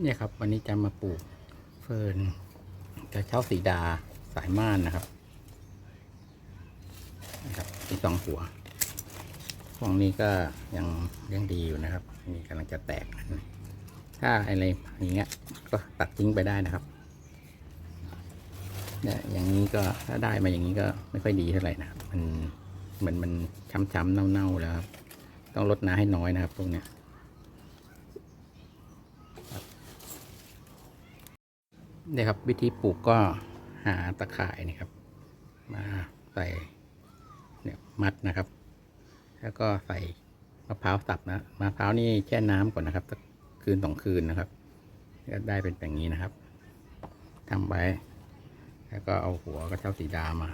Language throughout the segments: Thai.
เนี่ยครับ วันนี้จะมาปลูกเฟิร์นกระเช้าสีดาสายม่านนะครับนะครับมีสองหัวช่วงนี้ก็ยังยังดีอยู่นะครับนี่กำลังจะแตก ถ้าอะไรอย่างเงี้ย ก็ตัดทิ้งไปได้นะครับเนี่ยอย่างนี้ก็ถ้าได้มาอย่างนี้ก็ไม่ค่อยดีเท่าไหร่นะครับมันเหมือนมันช้ำๆเน่าๆแล้วครับต้องลดน้ำให้น้อยนะครับพวกเนี้ย นี่ครับวิธีปลูกก็หาตะข่ายนี่ครับ มาใส่เนี่ยมัดนะครับ แล้วก็ใส่มะพร้าวสับนะมะพร้าวนี่แช่น้ำก่อนนะครับสักคืนสองคืนนะครับก็ได้เป็นแบบนี้นะครับทำไว้ แล้วก็เอาหัวกระเช้าสีดามา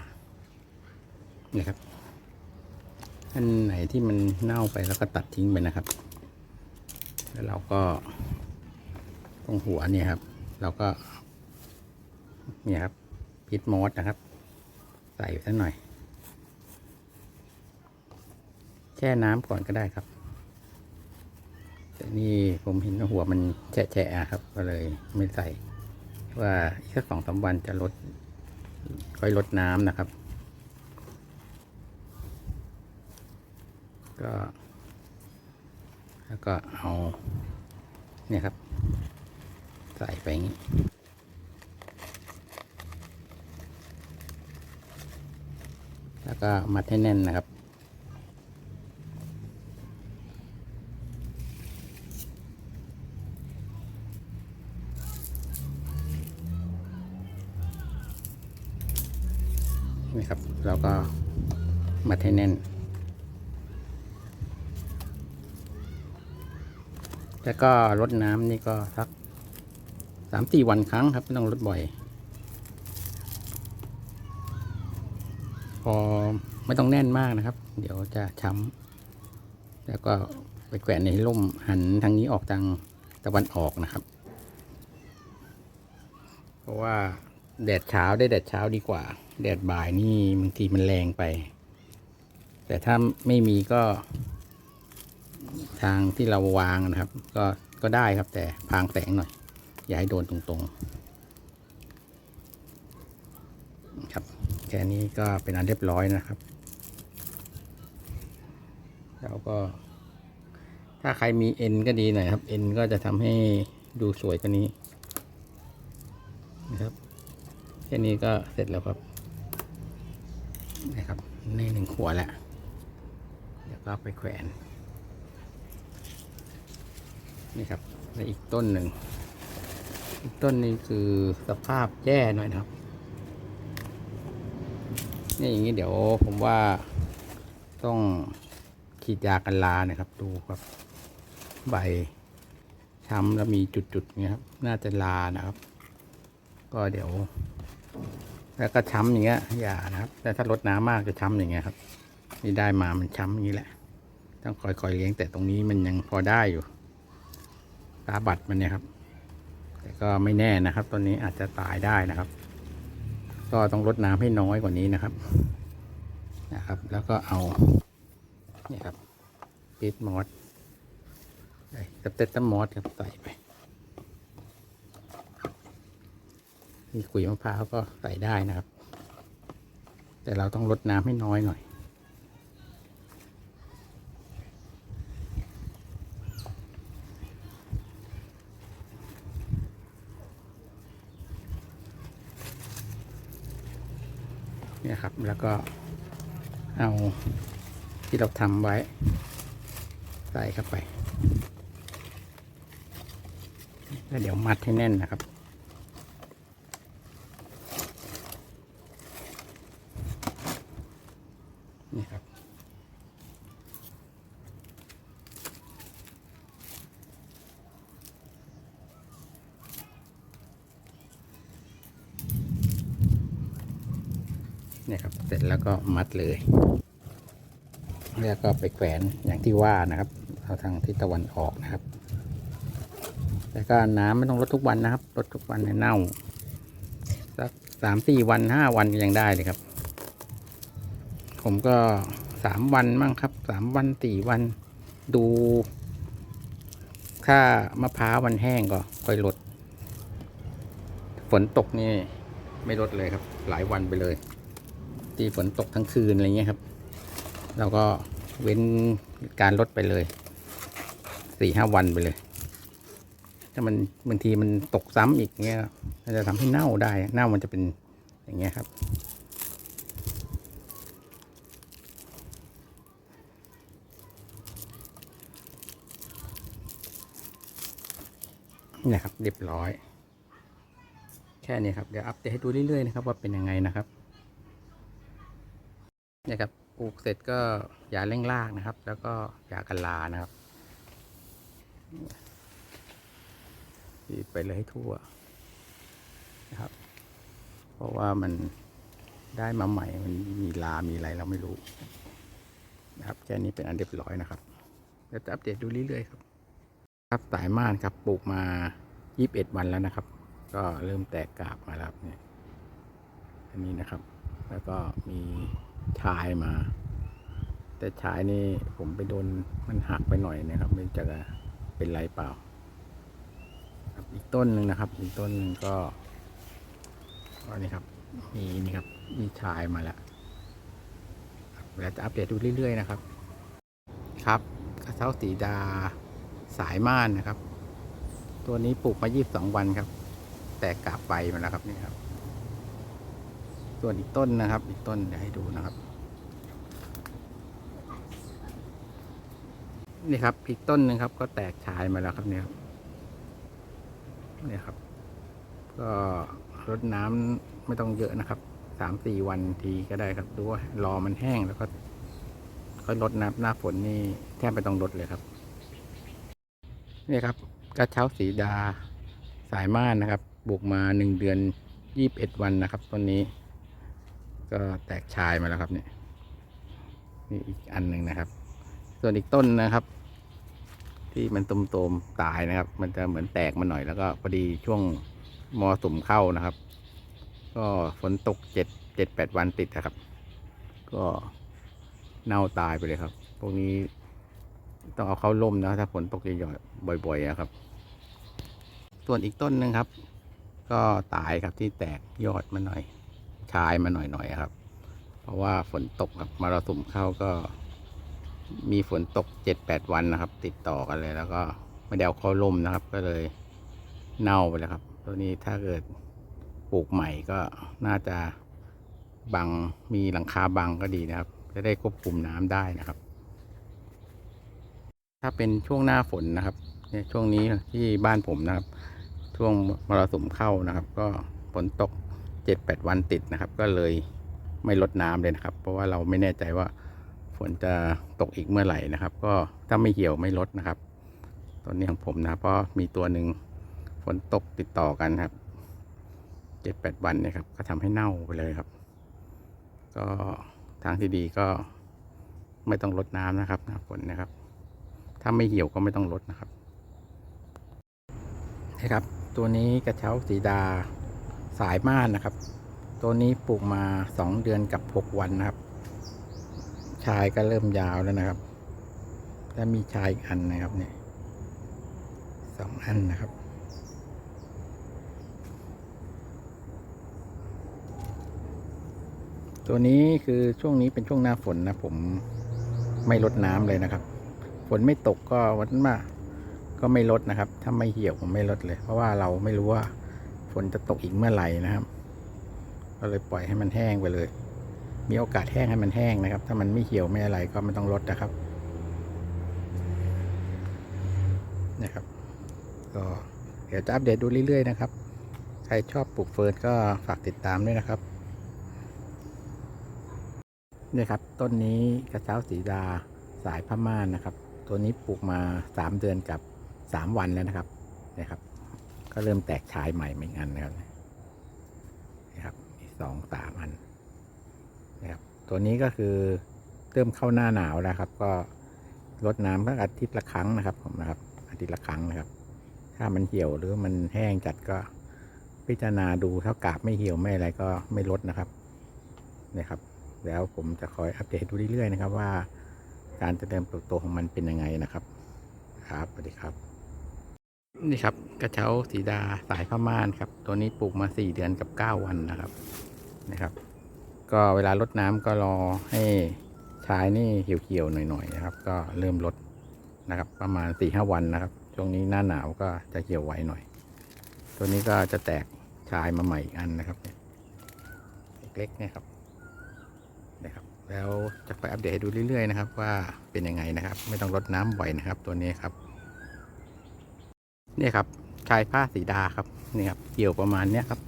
นี่ครับอันไหนที่มันเน่าไปแล้วก็ตัดทิ้งไปนะครับ แล้วเราก็ตรงหัวเนี่ยครับ เราก็ นี่ครับพิษมอสนะครับ ใส่สักหน่อย แช่น้ำก่อนก็ได้ครับ แต่นี่ผมเห็นหัวมันแฉะๆครับ ก็เลยไม่ใส่ ว่าอีกสักสองสามวันจะลด ค่อยลดน้ำนะครับ ก็แล้วก็เอา เนี่ยครับ ใส่ไปอย่างนี้ แล้วก็มัดให้แน่นนะครับ นี่ครับ เราก็มัดให้แน่น แล้วก็ลดน้ำนี่ก็สักสามสี่วันครั้งครับ ไม่ต้องลดบ่อย พอไม่ต้องแน่นมากนะครับ เดี๋ยวจะช้ำแล้วก็ไปแขวนในร่มหันทางนี้ออกทางตะวันออกนะครับ เพราะว่าแดดเช้าได้แดดเช้าดีกว่า แดดบ่ายนี่บางทีมันแรงไป แต่ถ้าไม่มีก็ ทางที่เราวางนะครับ ก็ก็ได้ครับแต่พางแสงหน่อย อย่าให้โดนตรงๆ ครับ แค่นี้ก็เป็นอันเรียบร้อยนะครับ แล้วก็ ถ้าใครมีเอ็นก็ดีหน่อยครับเอ็นก็จะทำให้ดูสวยกว่านี้นะครับแค่นี้ก็เสร็จแล้วครับนะครับในหนึ่งขวดแล้วเดี๋ยวก็ไปแขวนนี่ครับและอีกต้นหนึ่งอีกต้นนี้คือสภาพแย่หน่อยนะครับ นี่อย่างนี้เดี๋ยวผมว่าต้องฉีดยากันลานะครับ ดูครับ ใบช้ำแล้วมีจุดๆเงี้ยครับ น่าจะลานะครับ ก็เดี๋ยว แล้วก็ช้ำอย่างเงี้ยอย่านะครับแต่ถ้าลดน้ำมากจะช้ำอย่างเงี้ยครับ นี่ได้มามันช้ำอย่างนี้แหละ ต้องคอยๆเลี้ยงแต่ตรงนี้มันยังพอได้อยู่ตาบัดมันเนี่ยครับ แต่ก็ไม่แน่นะครับต้นนี้อาจจะตายได้นะครับ ก็ต้องลดน้ำให้น้อยกว่านี้นะครับ นะครับ แล้วก็เอาเนี่ยครับปิดมอสสเตตตัมมอสครับใส่ไปมีขุยมะพร้าวก็ใส่ได้นะครับ แต่เราต้องลดน้ำให้น้อยหน่อย เนี่ยครับแล้วก็เอาที่เราทำไว้ ใส่เข้าไป แล้วเดี๋ยวมัดให้แน่นนะครับ เนี่ยครับ เสร็จแล้วก็มัดเลย แล้วก็ไปแขวนอย่างที่ว่านะครับเอาทางทิศตะวันออกนะครับแต่ก็น้ำไม่ต้องลดทุกวันนะครับลดทุกวันเนี่ยเน่าสักสามสี่วันห้าวันก็ยังได้เลยครับ ผมก็สามวันมั่งครับสามวันสี่วันดูถ้ามะพร้าวมันแห้งก็ค่อยลด ฝนตกนี่ไม่ลดเลยครับ หลายวันไปเลย ที่ฝนตกทั้งคืนอะไรเงี้ยครับ เราก็เว้นการลดไปเลยสี่ห้าวันไปเลย ถ้ามันบางทีมันตกซ้ำอีกเงี้ยมันจะทำให้เน่าได้เน่ามันจะเป็นอย่างเงี้ยครับนี่ครับเรียบร้อย แค่นี้ครับ เดี๋ยวอัปเดตให้ดูเรื่อยๆนะครับว่าเป็นยังไงนะครับ เนี่ยครับปลูกเสร็จก็อย่าเร่งรากนะครับ แล้วก็อย่ากันลานะครับฉีดไปเลยให้ทั่วนะครับ เพราะว่ามันได้มาใหม่มันมีลา มีอะไรเราไม่รู้นะครับแค่นี้เป็นอันเรียบร้อยนะครับเดี๋ยวจะอัปเดตดูเรื่อยๆครับครับสายม่านครับปลูกมา 21 วันแล้วนะครับ ก็เริ่มแตกกาบมาแล้วเนี่ยอันนี้นะครับ แล้วก็มี ชายมา แต่ชายนี่ผมไปโดนมันหักไปหน่อยนะครับ ไม่จะเป็นไรเปล่าอีกต้นหนึ่งนะครับ อีกต้นหนึ่งก็ก็นี่ครับมีนี่ครับมีชายมาแล้วครับเดี๋ยวจะอัปเดตดูเรื่อยๆนะครับ ครับกระเช้าสีดาสายม่านนะครับ ตัวนี้ปลูกมา 22 วันครับ แตกกาบใบมาแล้วครับนี่ครับ ส่วนอีกต้นนะครับ อีกต้นเดี๋ยวให้ดูนะครับ นี่ครับอีกต้นหนึ่งครับ ก็แตกชายมาแล้วครับเนี่ยครับเนี่ยครับ ก็รดน้ำไม่ต้องเยอะนะครับสามสี่วันทีก็ได้ครับดูว่ารอมันแห้งแล้วก็ค่อยลดน้ำหน้าฝนนี่แทบไม่ต้องลดเลยครับนี่ครับกระเช้าสีดาสายม่านนะครับ บุกมาหนึ่งเดือนยี่บเอ็ดวันนะครับต้นนี้ ก็แตกชายมาแล้วครับเนี่ยนี่อีกอันหนึ่งนะครับ ส่วนอีกต้นนะครับ ที่มันตุ่มๆตายนะครับ มันจะเหมือนแตกมาหน่อยแล้วก็พอดีช่วงมอสุมเข้านะครับ ก็ฝนตกเจ็ดเจ็ดแปดวันติดนะครับ ก็เน่าตายไปเลยครับ พวกนี้ต้องเอาเข้าร่มนะถ้าฝนตกเยอะๆบ่อยๆอะครับ ส่วนอีกต้นหนึ่งครับ ก็ตายครับที่แตกยอดมาหน่อย ชายมาหน่อยๆครับ เพราะว่าฝนตกครับมรสุมเข้าก็มีฝนตกเจ็ดแปดวันนะครับ ติดต่อกันเลย แล้วก็ไม่ได้เอาเข้าร่มนะครับ ก็เลยเน่าไปแล้วครับ ตัวนี้ถ้าเกิดปลูกใหม่ก็น่าจะบังมีหลังคาบังก็ดีนะครับ จะได้ควบคุมน้ำได้นะครับ ถ้าเป็นช่วงหน้าฝนนะครับเนี่ยช่วงนี้ที่บ้านผมนะครับ ช่วงมรสุมเข้านะครับ ก็ฝนตก เจ็ดแปดวันติดนะครับ ก็เลยไม่ลดน้ำเลยนะครับ เพราะว่าเราไม่แน่ใจว่าฝนจะตกอีกเมื่อไหร่นะครับ ก็ถ้าไม่เหี่ยวไม่ลดนะครับตอนนี้ของผมนะเพราะมีตัวหนึ่งฝนตกติดต่อกันครับเจ็ดแปดวันเนี่ยครับ ก็ทำให้เน่าไปเลยครับ ก็ทางที่ดีก็ไม่ต้องลดน้ำนะครับหน้าฝนนะครับ ถ้าไม่เหี่ยวก็ไม่ต้องลดนะครับนะครับ ตัวนี้กระเช้าสีดา สายม่านนะครับ ตัวนี้ปลูกมาสองเดือนกับหกวันนะครับ ชายก็เริ่มยาวแล้วนะครับแล้วมีชายอีกอันนะครับเนี่ยสองอันนะครับ ตัวนี้คือช่วงนี้เป็นช่วงหน้าฝนนะผมไม่ลดน้ำเลยนะครับ ฝนไม่ตกก็วันมาก็ไม่ลดนะครับ ถ้าไม่เหี่ยวผมไม่ลดเลย เพราะว่าเราไม่รู้ว่า ฝนจะตกอีกเมื่อไหร่นะครับ ก็เลยปล่อยให้มันแห้งไปเลย มีโอกาสแห้งให้มันแห้งนะครับ ถ้ามันไม่เหี่ยวไม่อะไรก็ไม่ต้องลดนะครับนะครับ ก็เดี๋ยวจะอัปเดตดูเรื่อยๆนะครับ ใครชอบปลูกเฟิร์นก็ฝากติดตามด้วยนะครับนี่ครับต้นนี้กระเช้าสีดาสายพม่านนะครับ ตัวนี้ปลูกมาสามเดือนกับสามวันแล้วนะครับนะครับ ก็เริ่มแตกชายใหม่เหมือนกันนะครับนะครับมีสองสามอันนะครับตัวนี้ก็คือเริ่มเข้าหน้าหนาวแล้วครับ ก็ลดน้ำเพื่ออาทิตย์ละครั้งนะครับผมนะครับ อาทิตย์ละครั้งนะครับ ถ้ามันเหี่ยวหรือมันแห้งจัดก็พิจารณาดูถ้ากาบไม่เหี่ยวไม่อะไรก็ไม่ลดนะครับนะครับ แล้วผมจะคอยอัปเดตดูเรื่อยๆนะครับว่า การเจริญเติบโตของมันเป็นยังไงนะครับ ครับสวัสดีครับ นี่ครับกระเช้าสีดาสายผ้าม่านครับ ตัวนี้ปลูกมาสี่เดือนกับเก้าวันนะครับนะครับ ก็เวลารดน้ำก็รอให้ชายนี่เหี่ยวๆหน่อยๆนะครับ ก็เริ่มลดนะครับ ประมาณสี่ห้าวันนะครับช่วงนี้หน้าหนาวก็จะเหี่ยวไวหน่อย ตัวนี้ก็จะแตกชายมาใหม่อีกอันนะครับเนี่ยเล็กๆเนี่ยครับนะครับ แล้วจะไปอัปเดตให้ดูเรื่อยๆนะครับ ว่าเป็นยังไงนะครับ ไม่ต้องรดน้ำบ่อยนะครับ ตัวนี้ครับ เนี่ยครับชายผ้าสีดาครับนี่ครับเกี่ยวประมาณเนี้ยครับ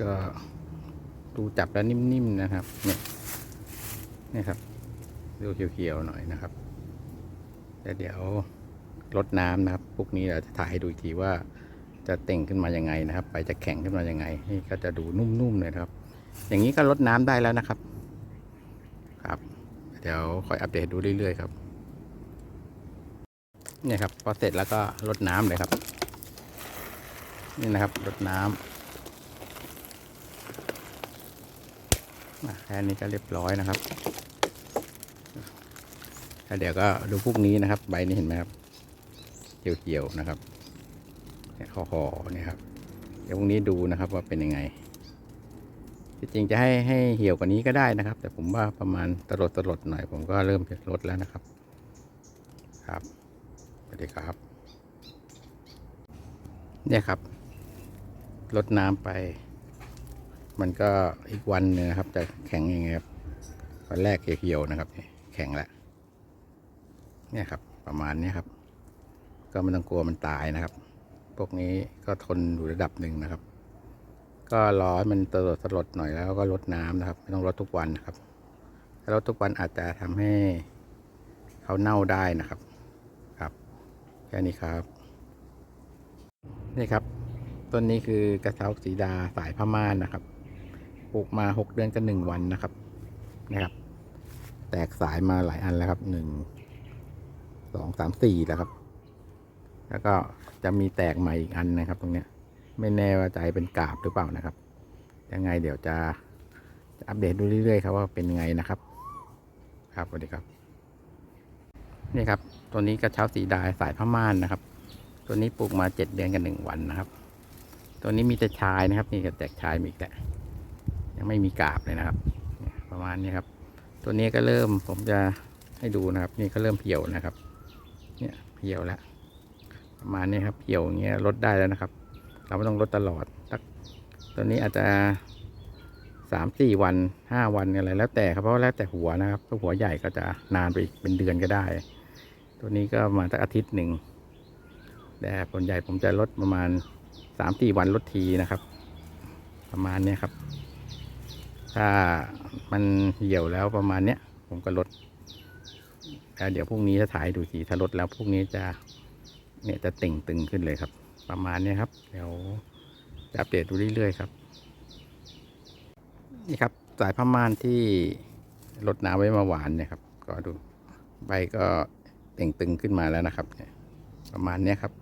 ก็ดูจับแล้วนิ่มๆนะครับ เนี่ยนี่ครับ ดูเขียวๆหน่อยนะครับแต่เดี๋ยวลดน้ำนะครับ พวกนี้เราจะถ่ายให้ดูอีกทีว่าจะเต่งขึ้นมายังไงนะครับ ไปจะแข็งขึ้นมายังไง นี่ก็จะดูนุ่มๆเลยนะครับ อย่างนี้ก็ลดน้ำได้แล้วนะครับ ครับ เดี๋ยวคอยอัปเดตดูเรื่อยๆครับ เนี่ยครับ พอเสร็จแล้วก็รดน้ำเลยครับ นี่นะครับรดน้ำอะแค่นี้ก็เรียบร้อยนะครับแล้วเดี๋ยวก็ดูพวกนี้นะครับ ใบนี้เห็นไหมครับเขียวๆนะครับเนี่ยคอๆเนี่ยครับ เดี๋ยวพวกนี้ดูนะครับว่าเป็นยังไงที่จริงจะให้ให้เหี่ยวกว่านี้ก็ได้นะครับ แต่ผมว่าประมาณตลดตลดหน่อย ผมก็เริ่มลดแล้วนะครับ ครับ วัสดีครับ เนี่ยครับลดน้ำไป มันก็อีกวันหนึงนะครับ จะแข็งยังไงครับวันแรกเขียวนะครับ แข็งแล้วเนี่ยครับ ประมาณนี้ครับ ก็ไม่ต้องกลัวมันตายนะครับ พวกนี้ก็ทนอยู่ระดับหนึ่งนะครับ ก็รอให้มันตลดตลดหน่อยแล้วก็ลดน้ำนะครับ ไม่ต้องลดทุกวันนะครับถ้าลดทุกวันอาจจะทำให้เขาเน่าได้นะครับ แค่นี้ครับ นี่ครับ ต้นนี้คือกระเช้าสีดาสายผ้าม่านนะครับ ปลูกมาหกเดือนกับหนึ่งวันนะครับ นะครับ แตกสายมาหลายอันแล้วครับหนึ่งสองสามสี่แล้วครับ แล้วก็จะมีแตกใหม่อีกอันนะครับ ตรงเนี้ย ไม่แน่ว่าจะให้เป็นกาบหรือเปล่านะครับ ยังไงเดี๋ยวจะจะอัปเดตดูเรื่อยๆครับว่าเป็นยังไงนะครับ ครับสวัสดีครับ นี่ครับตัวนี้กระเช้าสีดายสายผ้าม่านนะครับ ตัวนี้ปลูกมาเจ็ดเดือนกับหนึ่งวันนะครับ ตัวนี้มีแต่ชายนะครับนี่ก็แตกชายมีแหละยังไม่มีกาบเลยนะครับประมาณนี้ครับ ตัวนี้ก็เริ่มผมจะให้ดูนะครับ นี่ก็เริ่มเหี่ยวนะครับ เนี่ยเหี่ยวแล้วประมาณนี้ครับเหี่ยวอย่างเงี้ยลดได้แล้วนะครับ เราไม่ต้องลดตลอดสักตัวนี้อาจจะสามสี่วันห้าวันอะไรแล้วแต่ครับเพราะว่าแล้วแต่หัวนะครับถ้าหัวใหญ่ก็จะนานไปอีกเป็นเดือนก็ได้ ตัวนี้ก็มาสักอาทิตย์หนึ่งแต่ผลใหญ่ผมจะลดประมาณสามสี่วันลดทีนะครับ ประมาณนี้ครับ ถ้ามันเหี่ยวแล้วประมาณเนี้ยผมก็ลดแล้วเดี๋ยวพรุ่งนี้จะถ่ายดูทีถ้าลดแล้วพรุ่งนี้จะเนี่ยจะติ่งตึงขึ้นเลยครับ ประมาณนี้ครับ เดี๋ยวจะอัปเดตดูเรื่อยๆครับ นี่ครับสายผ้าม่านที่ลดน้ำไว้มาหวานเนี่ยครับ ก็ดูใบก็ เต่งตึงขึ้นมาแล้วนะครับประมาณนี้ครับ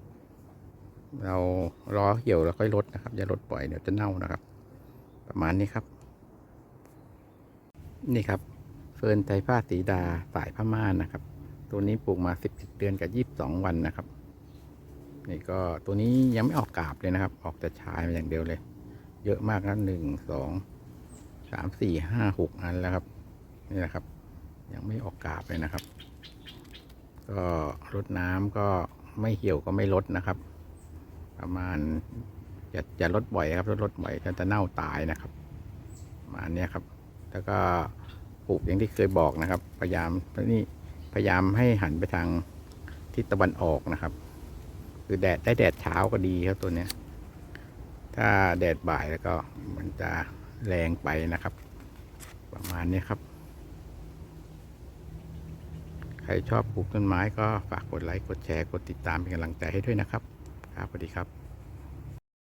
เรารอเหี่ยวแล้วค่อยลดนะครับ อย่าลดปล่อยเดี๋ยวจะเน่านะครับ ประมาณนี้ครับ นี่ครับ เฟิร์นไทยผ้าสีดาสายผ้าม่านนะครับ ตัวนี้ปลูกมาสิบเดือนกับยี่สิบสองวันนะครับนี่ก็ตัวนี้ยังไม่ออกกาบเลยนะครับ ออกแต่ชายมาอย่างเดียวเลย เยอะมากนะหนึ่งสองสามสี่ห้าหกอันแล้วครับนี่นะครับ ยังไม่ออกกาบเลยนะครับ ก็รดน้ำก็ไม่เหี่ยวก็ไม่ลดนะครับ ประมาณอย่าอย่าลดบ่อยครับลดลดบ่อยก็จะเน่าตายนะครับประมาณนี้ครับ แล้วก็ปลูกอย่างที่เคยบอกนะครับ พยายามนี่พยายามให้หันไปทางทิศตะวันออกนะครับ คือแดดได้แดดเช้าก็ดีครับตัวเนี้ย ถ้าแดดบ่ายแล้วก็มันจะแรงไปนะครับ ประมาณนี้ครับ ใครชอบปลูกต้นไม้ก็ฝากกดไลค์ กดแชร์ กดติดตามเป็นกำลังใจให้ด้วยนะครับ ครับสวัสดีครับ